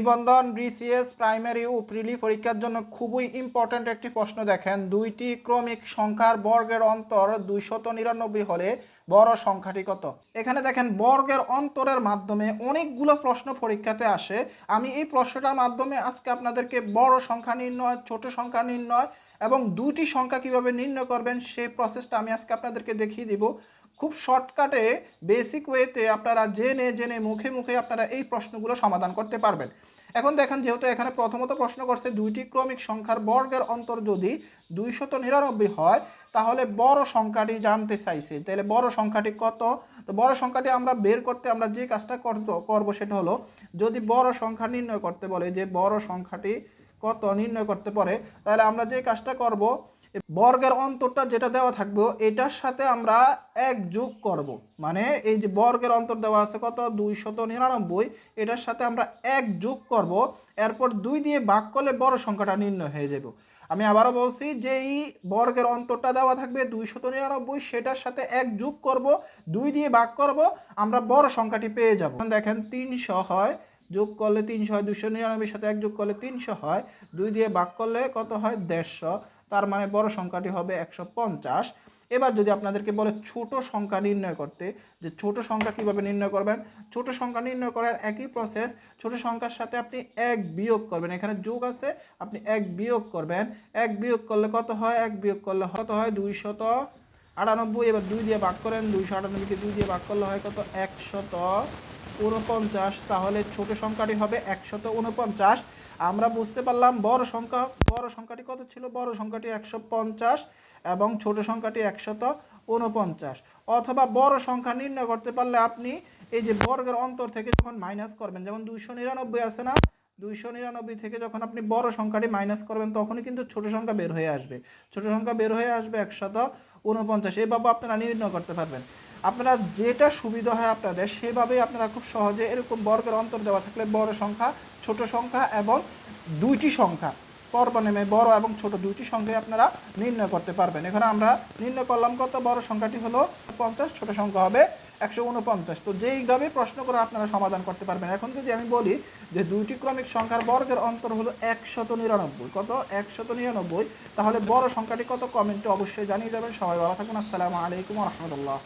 নিবন্ধন BCS primary ও প্রিলি পরীক্ষার জন্য খুবই ইম্পর্ট্যান্ট একটি প্রশ্ন দেখেন। দুইটি ক্রমিক সংখ্যার বর্গের অন্তর দুইশত নিরানব্বই হলে বড় সংখ্যাটি কত? এখানে দেখেন, বর্গের অন্তরের মাধ্যমে অনেকগুলো প্রশ্ন পরীক্ষাতে আসে। আমি এই প্রশ্নটার মাধ্যমে আজকে আপনাদেরকে বড় সংখ্যা নির্ণয়, ছোট সংখ্যা নির্ণয় এবং দুটি সংখ্যা কীভাবে নির্ণয় করবেন সেই প্রসেসটা আমি আজকে আপনাদেরকে দেখিয়ে দিব। খুব শর্টকাটে বেসিক ওয়েতে আপনারা জেনে জেনে, মুখে মুখে আপনারা এই প্রশ্নগুলো সমাধান করতে পারবেন। এখন দেখেন, যেহেতু এখানে প্রথমত প্রশ্ন করছে, দুইটি ক্রমিক সংখ্যার বর্গের অন্তর যদি দুইশত নিরানব্বই হয়, তাহলে বড় সংখ্যাটি জানতে চাইছে। তাহলে বড় সংখ্যাটি কত? তো বড় সংখ্যাটি আমরা বের করতে আমরা যে কাজটা করব সেটা হলো, যদি বড় সংখ্যা নির্ণয় করতে বলে যে বড় সংখ্যাটি কত নির্ণয় করতে পারে, তাহলে আমরা যে কাজটা করব বর্গের অন্তরটা যেটা দেওয়া থাকবে, এটার সাথে আমরা এক যোগ করব। মানে এই যে বর্গের অন্তর দেওয়া আছে কত? দুইশত নিরানব্বই। এটার সাথে আমরা এক যোগ করব। এরপর দুই দিয়ে ভাগ করলে বড় সংখ্যাটা নির্ণয় হয়ে যাবে। আমি আবারও বলছি যে এই বর্গের অন্তরটা দেওয়া থাকবে দুইশত নিরানব্বই, সেটার সাথে এক যোগ করব, দুই দিয়ে ভাগ করব, আমরা বড় সংখ্যাটি পেয়ে যাব। দেখেন তিনশো হয়, যোগ করলে তিনশো হয় দুশো নিরানব্বই সাথে এক যোগ করলে তিনশো হয়, দুই দিয়ে ভাগ করলে কত হয়? দেড়শো। তার মানে বড় সংখ্যাটি হবে একশো পঞ্চাশ। এবার যদি আপনাদেরকে বলে ছোট সংখ্যা নির্ণয় করতে, যে ছোট সংখ্যা কীভাবে নির্ণয় করবেন? ছোট সংখ্যা নির্ণয় করার একই প্রসেস ছোট সংখ্যার সাথে আপনি এক বিয়োগ করবেন। এখানে যোগ আছে, আপনি এক বিয়োগ করবেন। এক বিয়োগ করলে কত হয়? এক বিয়োগ করলে কত হয়? দুইশত আটানব্বই। এবার দুই দিয়ে ভাগ করেন, দুইশো আটানব্বইকে দুই দিয়ে ভাগ করলে হয় কত? একশত উনপঞ্চাশ তাহলে ছোট সংখ্যাটি হবে একশত উনপঞ্চাশ আমরা বুঝতে পারলাম বড় সংখ্যা, বড় সংখ্যাটি কত ছিল? বড় সংখ্যাটি একশো পঞ্চাশ এবং ছোট সংখ্যাটি একশত উনপঞ্চাশ অথবা বড় সংখ্যা নির্ণয় করতে পারলে আপনি এই যে বর্গের অন্তর থেকে যখন মাইনাস করবেন, যেমন দুইশো নিরানব্বই আছে না? দুইশো নিরানব্বই থেকে যখন আপনি বড় সংখ্যাটি মাইনাস করবেন, তখনই কিন্তু ছোট সংখ্যা বের হয়ে আসবে। ছোট সংখ্যা বের হয়ে আসবে একশত উনপঞ্চাশ এইভাবে আপনারা নির্ণয় করতে পারবেন। আপনারা যেটা সুবিধা হয় আপনাদের, সেভাবেই আপনারা খুব সহজে এরকম বর্গের অন্তর দেওয়া থাকলে বড় সংখ্যা, ছোট সংখ্যা এবং দুইটি সংখ্যা পর্বনেমে বড় এবং ছোট দুইটি সংখ্যায় আপনারা নির্ণয় করতে পারবেন। এখানে আমরা নির্ণয় করলাম কত? বড় সংখ্যাটি হলো পঞ্চাশ, ছোট সংখ্যা হবে একশো উনপঞ্চাশ তো যেইভাবে প্রশ্ন করে আপনারা সমাধান করতে পারবেন। এখন যদি আমি বলি যে দুইটি ক্রমিক সংখ্যার বর্গের অন্তর হলো একশত নিরানব্বই, কত? একশত নিরানব্বই। তাহলে বড় সংখ্যাটি কত? কমেন্টে অবশ্যই জানিয়ে যাবেন সবাই ভালো থাকুন। আসসালামু আলাইকুম রহমতুল্লাহ।